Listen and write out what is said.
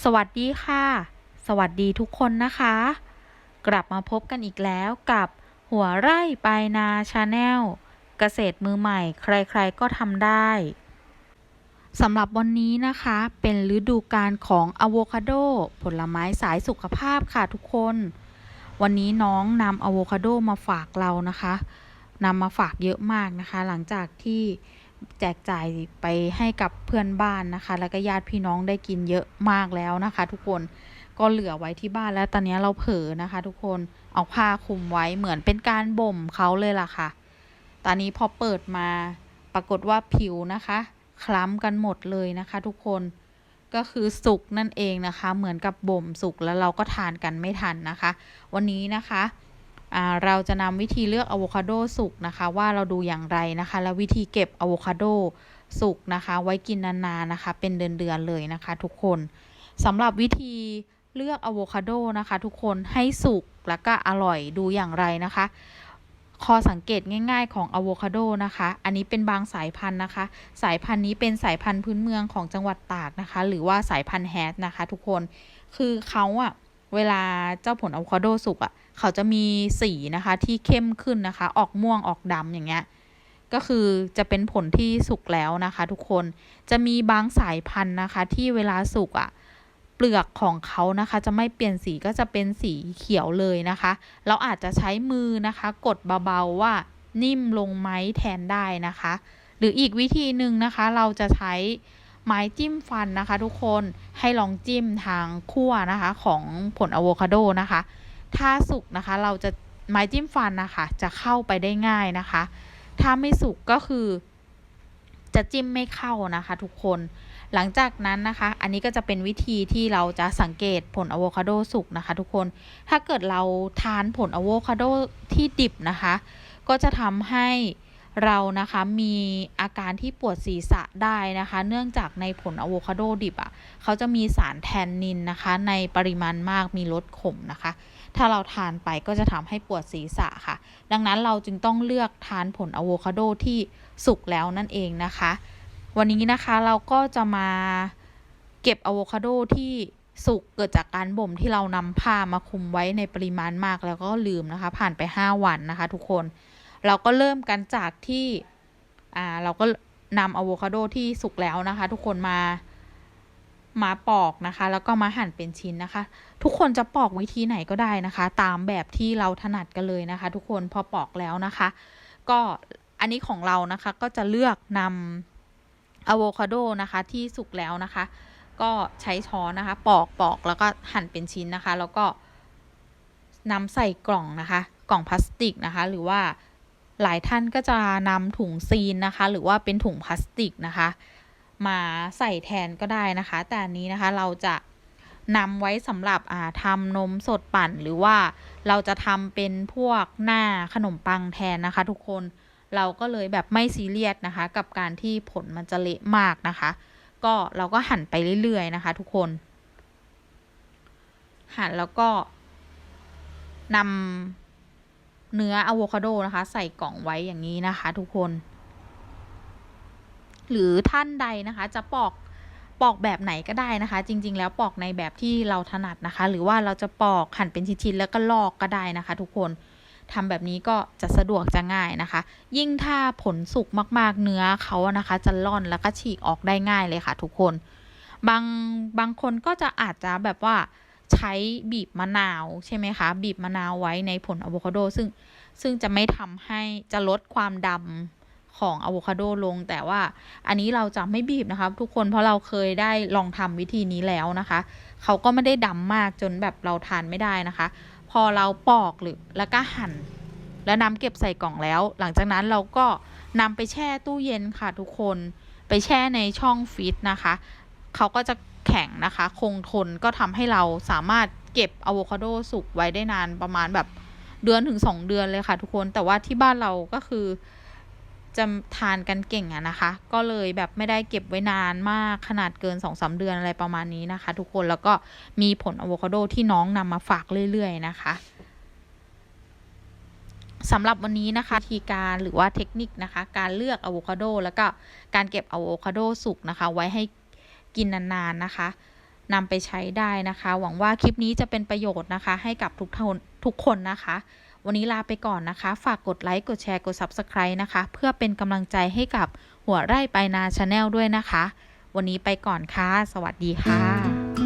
สวัสดีค่ะ สวัสดีทุกคนนะคะ กลับมาพบกันอีกแล้วกับหัวไร่ปลายนาชาแนลเกษตรมือใหม่ ใครๆก็ทำได้สำหรับวันนี้นะคะ เป็นฤดูกาลของอะโวคาโด ผลไม้สายสุขภาพค่ะทุกคน วันนี้น้องนำอะโวคาโดมาฝากเรานะคะนำมาฝากเยอะมากนะคะ หลังจากที่ แจกจ่ายไปให้กับเพื่อนบ้านนะคะ แล้วก็ญาติพี่น้องได้กินเยอะมากแล้วนะคะ ทุกคนก็เหลือไว้ที่บ้านแล้วตอนนี้เราเผลอนะคะ ทุกคนเอาผ้าคลุมไว้เหมือนเป็นการบ่มเขาเลยล่ะค่ะ ตอนนี้พอเปิดมาปรากฏว่าผิวนะคะ คล้ำกันหมดเลยนะคะ ทุกคนก็คือสุกนั่นเองนะคะ เหมือนกับบ่มสุกแล้วเราก็ทานกันไม่ทันนะคะ วันนี้นะคะ เราจะนำวิธีเลือกอะโวคาโดสุกนะคะ ว่าเราดูอย่างไรนะคะ แล้ววิธีเก็บอะโวคาโดสุกนะคะ ไว้กินนานๆนะคะ เป็นเดือนๆเลยนะคะ ทุกคนสำหรับวิธีเลือกอะโวคาโดนะคะ ทุกคนให้สุกแล้วก็อร่อยดูอย่างไรนะคะข้อสังเกตง่ายๆของอะโวคาโดนะคะ อันนี้เป็นบางสายพันธุ์นะคะ สายพันธุ์นี้เป็นสายพันธุ์พื้นเมืองของจังหวัดตากนะคะ หรือว่าสายพันธุ์แฮทนะคะ ทุกคน คือเขาอะ เวลาเจ้าผลอะโวคาโดสุกอะเขาจะมีสีนะคะที่เข้มขึ้นนะคะ ออกม่วงออกดำอย่างเงี้ย ก็คือจะเป็นผลที่สุกแล้วนะคะ ทุกคน จะมีบางสายพันธุ์นะคะ ที่เวลาสุกอะ เปลือกของเขานะคะ จะไม่เปลี่ยนสีก็จะเป็นสีเขียวเลยนะคะ เราอาจจะใช้มือนะคะ กดเบาๆว่านิ่มลงไหมแทนได้นะคะ หรืออีกวิธีหนึ่งนะคะ เราจะใช้ ไม้จิ้มฟันนะคะทุกคนให้ลองจิ้มทางขั้วนะคะของผลอะโวคาโดนะคะ ถ้าสุกนะคะเราจะไม้จิ้มฟันนะคะจะเข้าไปได้ง่ายนะคะ ถ้าไม่สุกก็คือ จะจิ้มไม่เข้านะคะทุกคนหลังจากนั้นนะคะ อันนี้ก็จะเป็นวิธีที่เราจะสังเกตผลอะโวคาโดสุกนะคะ ทุกคน ถ้าเกิดเราทานผลอะโวคาโดที่ดิบนะคะ ก็จะทำให้ เรานะคะมีอาการที่ปวดศีรษะได้นะคะ เนื่องจากในผลอะโวคาโดดิบอะ่ะเขาจะมีสารแทนนินนะคะ ในปริมาณมากมีรสขมนะคะ ถ้าเราทานไปก็จะทำให้ปวดศีรษะค่ะ ดังนั้นเราจึงต้องเลือกทานผลอะโวคาโดที่สุกแล้วนั่นเองนะคะ วันนี้นะคะเราก็จะมาเก็บอะโวคาโดที่สุกเกิดจากการบ่มที่เรานำผ้ามาคุมไว้ในปริมาณมากแล้วก็ลืมนะคะ ผ่านไป 5 วันนะคะ ทุกคน เราก็เริ่มกันจากที่อ่าเราก็นำอะโวคาโดที่สุกแล้วนะคะ ทุกคนมามาปอกนะคะ แล้วก็มาหั่นเป็นชิ้นนะคะ ทุกคนจะปอกวิธีไหนก็ได้นะคะ ตามแบบที่เราถนัดกันเลยนะคะ ทุกคนพอปอกแล้วนะคะ ก็อันนี้ของเรานะคะก็จะเลือกนำอะโวคาโดนะคะที่สุกแล้วนะคะ ก็ใช้ช้อนนะคะ ปอกปอกแล้วก็หั่นเป็นชิ้นนะคะ แล้วก็นำใส่กล่องนะคะ กล่องพลาสติกนะคะ หรือว่า หลายท่านก็จะนำถุงซีนนะคะ หรือว่าเป็นถุงพลาสติกนะคะ มาใส่แทนก็ได้นะคะ แต่อันนี้นะคะเราจะนำไว้สำหรับทำนมสดปั่น หรือว่าเราจะทำเป็นพวกหน้าขนมปังแทนนะคะ ทุกคนเราก็เลยแบบไม่ซีเรียสนะคะ กับการที่ผลมันจะเละมากนะคะ ก็เราก็หั่นไปเรื่อยๆนะคะ ทุกคน หั่นแล้วก็นำ เนื้ออะโวคาโดนะคะ ใส่กล่องไว้อย่างนี้นะคะ ทุกคน หรือท่านใดนะคะ จะปอกปอกแบบไหนก็ได้นะคะ จริง ๆ แล้วปอกในแบบที่เราถนัดนะคะ หรือว่าเราจะปอกหั่นเป็นชิ้นๆแล้วก็ลอกก็ได้นะคะ ทุกคนทำแบบนี้ก็จะสะดวกจะง่ายนะคะ ยิ่งถ้าผลสุกมากๆเนื้อเขานะคะ จะล่อนแล้วก็ฉีกออกได้ง่ายเลยค่ะ ทุกคน บางบางคนก็จะอาจจะแบบว่า ใช้บีบมะนาวใช่ไหมคะ บีบมะนาวไว้ในผลอะโวคาโดซึ่งซึ่งจะไม่ทำให้จะลดความดำของอะโวคาโดลง แต่ว่าอันนี้เราจะไม่บีบนะคะทุกคนเพราะเราเคยได้ลองทำวิธีนี้แล้วนะคะ เขาก็ไม่ได้ดำมากจนแบบเราทานไม่ได้นะคะ พอเราปอกหรือแล้วก็หั่น แล้วนำเก็บใส่กล่องแล้ว หลังจากนั้นเราก็นำไปแช่ตู้เย็นค่ะทุกคนไปแช่ในช่องฟรีซนะคะ เขาก็จะ แข็งนะคะ คงทนก็ทำให้เราสามารถเก็บอะโวคาโดสุกไว้ได้นานประมาณแบบเดือนถึงสองเดือนเลยค่ะทุกคนแต่ว่าที่บ้านเราก็คือจะทานกันเก่งอะนะคะ ก็เลยแบบไม่ได้เก็บไว้นานมากขนาดเกิน2อสเดือนอะไรประมาณนี้นะคะ ทุกคนแล้วก็มีผลอะโวคาโดที่น้องนำมาฝากเรื่อยๆนะคะสำหรับวันนี้นะคะทีการหรือว่าเทคนิคนะคะ การเลือกอะโวคาโดแล้วก็การเก็บอะโวคาโดสุกนะคะ ไว้ให้ กินนานๆนะคะนำไปใช้ได้นะคะ หวังว่าคลิปนี้จะเป็นประโยชน์นะคะ ให้กับทุกคนทุกคนนะคะ วันนี้ลาไปก่อนนะคะ ฝากกดไลค์ กดแชร์ กด Subscribe นะคะ เพื่อเป็นกำลังใจให้กับหัวไร่ไปนาชาแนลด้วยนะคะ วันนี้ไปก่อนค่ะ สวัสดีค่ะ